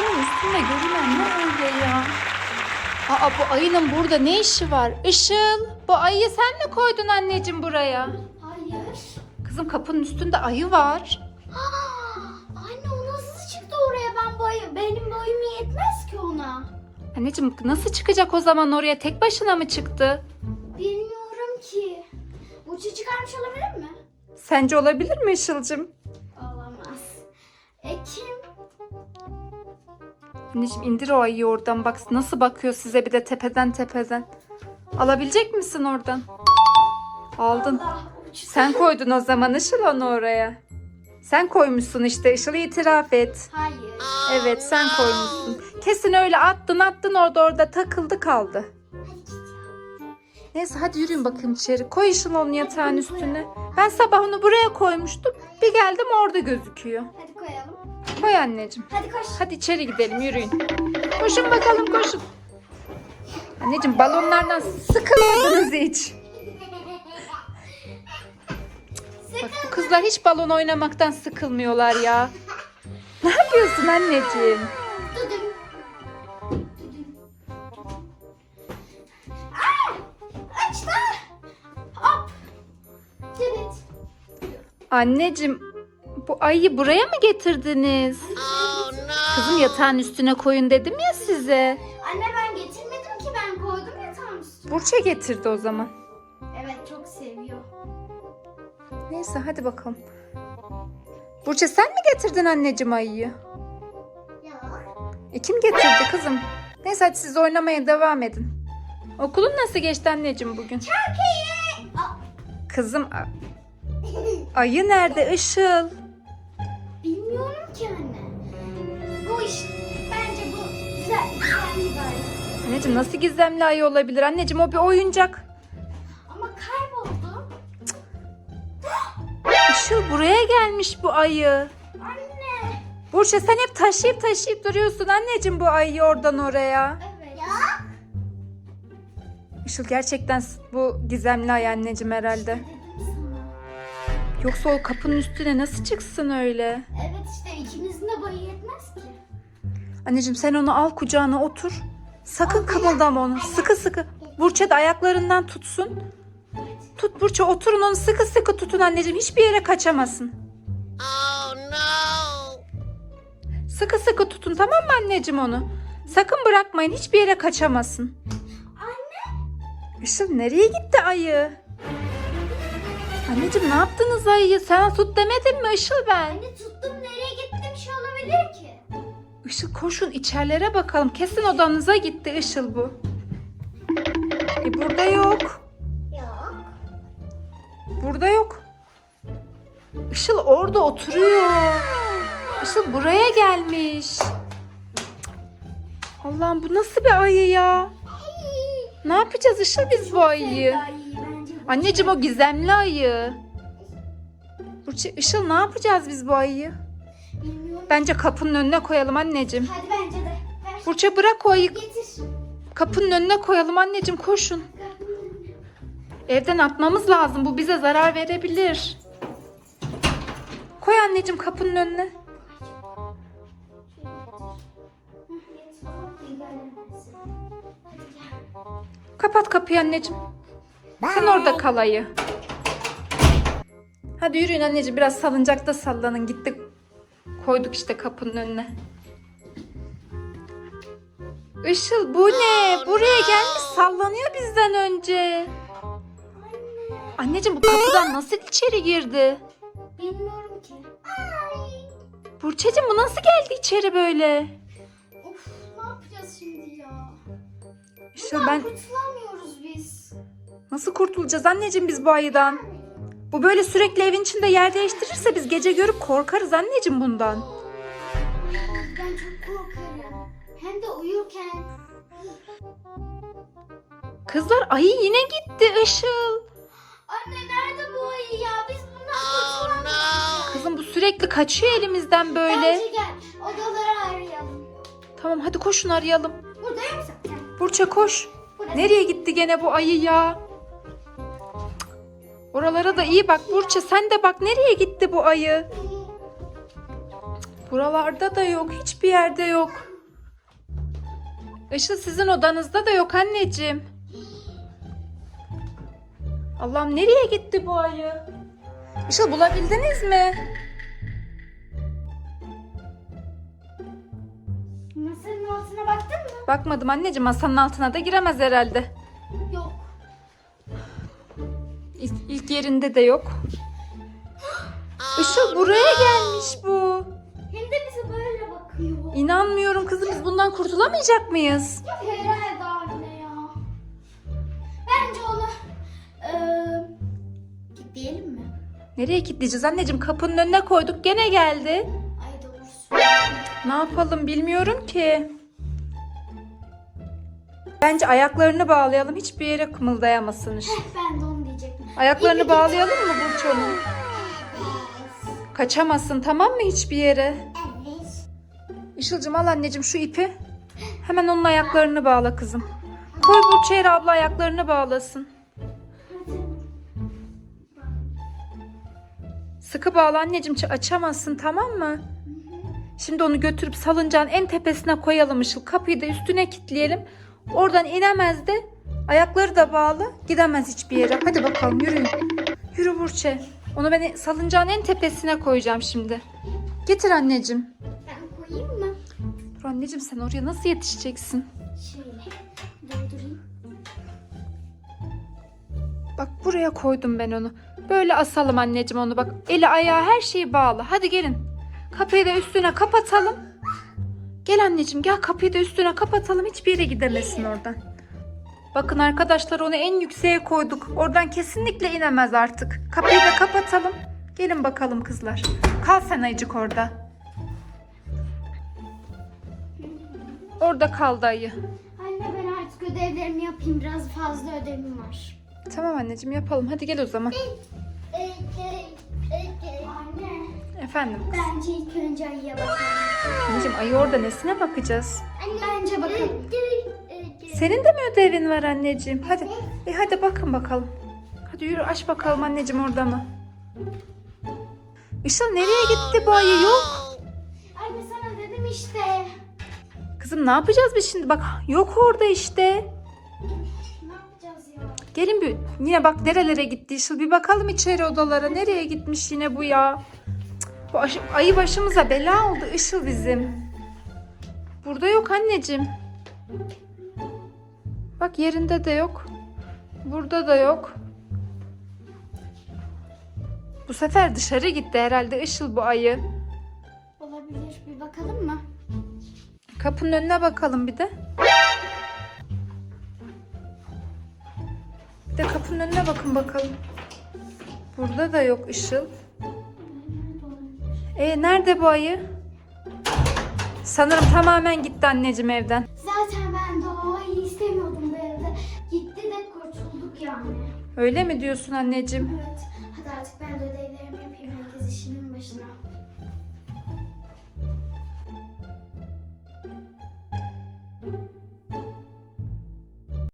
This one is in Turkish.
Kapının üstünde görünen ne öyle ya? Aa bu ayının burada ne işi var? Işıl bu ayıyı sen mi koydun anneciğim buraya? Hayır. Kızım kapının üstünde ayı var. Aa, anne o nasıl çıktı oraya? Ben boy, benim boyum yetmez ki ona. Anneciğim nasıl çıkacak o zaman oraya? Tek başına mı çıktı? Bilmiyorum ki. Uçu çıkarmış olabilir mi? Sence olabilir mi Işıl'cığım? Olamaz. E kim? Anneciğim indir o ayıyı oradan bak nasıl bakıyor size bir de tepeden tepeden. Alabilecek misin oradan? Aldın. Allah. Sen koydun o zaman Işıl onu oraya. Sen koymuşsun işte Işıl itiraf et. Hayır. Evet sen koymuşsun. Kesin öyle attın attın orada orada takıldı kaldı. Neyse hadi yürüyün bakayım içeri. Koy Işıl onun yatağın üstüne. Ben sabah onu buraya koymuştum. Bir geldim orada gözüküyor. Hadi koyalım. Koy anneciğim. Hadi koş. Hadi içeri gidelim yürüyün. Koşun bakalım koşun. Anneciğim balonlardan sıkılmadınız hiç. Bak bu kızlar hiç balon oynamaktan sıkılmıyorlar ya. Ne yapıyorsun anneciğim? Anneciğim bu ayıyı buraya mı getirdiniz? Kızım yatağın üstüne koyun dedim ya size. Anne ben getirmedim ki ben koydum yatağın üstüne. Burça getirdi o zaman. Evet çok seviyor. Neyse hadi bakalım. Burça sen mi getirdin anneciğim ayıyı? Ya. E kim getirdi kızım? Neyse hadi siz oynamaya devam edin. Okulun nasıl geçti anneciğim bugün? Çok iyi. Kızım ayı nerede Işıl? Bilmiyorum ki anne. Bu iş bence bu güzel güzel bir. Anneciğim nasıl gizemli ayı olabilir? Anneciğim o bir oyuncak. Ama kayboldu. Işıl buraya gelmiş bu ayı. Anne. Burça sen hep taşıyıp taşıyıp duruyorsun anneciğim bu ayıyı oradan oraya. Evet. Ya. Işıl gerçekten bu gizemli ayı anneciğim herhalde. Yoksa o kapının üstüne nasıl çıksın öyle? Evet işte ikimizin de boyu yetmez ki. Anneciğim sen onu al kucağına otur. Sakın kımıldama onu. Sıkı sıkı. Burça da ayaklarından tutsun. Evet. Tut Burça oturun onu sıkı sıkı tutun anneciğim. Hiçbir yere kaçamasın. Oh no! Sıkı sıkı tutun tamam mı anneciğim onu? Sakın bırakmayın hiçbir yere kaçamasın. Anne. Işıl nereye gitti ayı? Anneciğim ne yaptınız ayıyı? Sen tut demedim mi Işıl ben? Anne tuttum nereye gitti bir şey olabilir ki? Işıl koşun içerilere bakalım. Kesin odanıza gitti Işıl bu. E burada yok. Yok. Burada yok. Işıl orada oturuyor. Işıl buraya gelmiş. Allah'ım bu nasıl bir ayı ya? Ne yapacağız Işıl biz bu ayıyı? Anneciğim o gizemli ayı. Burçı, Işıl ne yapacağız biz bu ayıyı? Bilmiyorum. Bence kapının önüne koyalım anneciğim. Hadi bence de. Ver. Burça bırak o ayı Getir. kapının önüne koyalım anneciğim koşun. Evden atmamız lazım bu bize zarar verebilir. Koy anneciğim kapının önüne. Kapat kapıyı anneciğim. Sen orada kal ayı. Hadi yürüyün anneciğim biraz salıncakta sallanın gittik. Koyduk işte kapının önüne. Işıl bu ne? Buraya gelmiş sallanıyor bizden önce. Anneciğim bu kapıdan nasıl içeri girdi? Bilmiyorum ki. Burçacığım bu nasıl geldi içeri böyle? Of ne yapacağız şimdi ya? Işıl ben kurtulamıyoruz biz. Nasıl kurtulacağız anneciğim biz bu ayıdan? Bu böyle sürekli evin içinde yer değiştirirse biz gece görüp korkarız anneciğim bundan. Ben çok korkarım. Hem de uyurken. Kızlar ayı yine gitti Işıl. Anne nerede bu ayı ya? Biz bundan Oh no! Kızım bu sürekli kaçıyor elimizden böyle. Bence gel odaları arayalım. Tamam hadi koşun arayalım. Burada yok zaten. Burça koş. Burası. Nereye gitti gene bu ayı ya? Oralara da iyi bak Burça sen de bak nereye gitti bu ayı? Buralarda da yok hiçbir yerde yok. Işıl sizin odanızda da yok anneciğim. Allah'ım nereye gitti bu ayı? Işıl bulabildiniz mi? Masanın altına baktın mı? Bakmadım anneciğim masanın altına da giremez herhalde. İlk, ilk yerinde de yok. Işıl buraya gelmiş bu. Hem de bize böyle bakıyor. İnanmıyorum kızım biz bundan kurtulamayacak mıyız? Herhalde anne ya. Bence onu eee diyelim mi? Nereye kilitleyeceğiz anneciğim? Kapının önüne koyduk gene geldi. Ay doğrusu. Ne yapalım bilmiyorum ki. Bence ayaklarını bağlayalım. Hiçbir yere kımıldayamasın Işıl. Ben de. Ayaklarını bağlayalım mı Burço'nun? Kaçamasın tamam mı hiçbir yere? Evet. Işıl'cım al anneciğim şu ipi. Hemen onun ayaklarını bağla kızım. Koy Burçe'ye abla ayaklarını bağlasın. Sıkı bağla anneciğim açamazsın tamam mı? Şimdi onu götürüp salıncağın en tepesine koyalım Işıl. Kapıyı da üstüne kilitleyelim. Oradan inemez de ayakları da bağlı gidemez hiçbir yere. Hadi bakalım yürüyün. Yürü Burçe. Onu ben salıncağın en tepesine koyacağım şimdi. Getir anneciğim. Ben koyayım mı? Dur anneciğim sen oraya nasıl yetişeceksin? Şöyle doldurayım. Bak buraya koydum ben onu. Böyle asalım anneciğim onu bak. Eli ayağı her şeyi bağlı. Hadi gelin. Kapıyı da üstüne kapatalım. Gel anneciğim gel kapıyı da üstüne kapatalım. Hiçbir yere gidemesin oradan. Bakın arkadaşlar onu en yükseğe koyduk. Oradan kesinlikle inemez artık. Kapıyı da kapatalım. Gelin bakalım kızlar. Kal sen ayıcık orada. Orada kaldı ayı. Anne ben artık ödevlerimi yapayım. Biraz fazla ödevim var. Tamam anneciğim yapalım. Hadi gel o zaman. Anne Efendim. bence ilk önce ayıya bakalım. Anneciğim ayı orada nesine bakacağız? Bence bakalım. Senin de mi ödevin var anneciğim? Hadi. E hadi bakın bakalım. Hadi yürü aç bakalım anneciğim orada mı? Işıl nereye gitti bu ayı? Yok. Anne sana dedim işte. Kızım ne yapacağız biz şimdi? Bak yok orada işte. Ne yapacağız ya? Gelin bir yine bak nerelere gitti Işıl. Bir bakalım içeri odalara. Nereye gitmiş yine bu ya? Cık, Bu ayı başımıza bela oldu Işıl bizim. Burada yok anneciğim. Bak yerinde de yok. Burada da yok. Bu sefer dışarı gitti herhalde Işıl bu ayı. Olabilir. Bir bakalım mı? Kapının önüne bakalım bir de. Bir de kapının önüne bakın bakalım. Burada da yok Işıl. E nerede bu ayı? Sanırım tamamen gitti anneciğim evden. Öyle mi diyorsun anneciğim? Evet. Hadi artık ben de ödevlerimi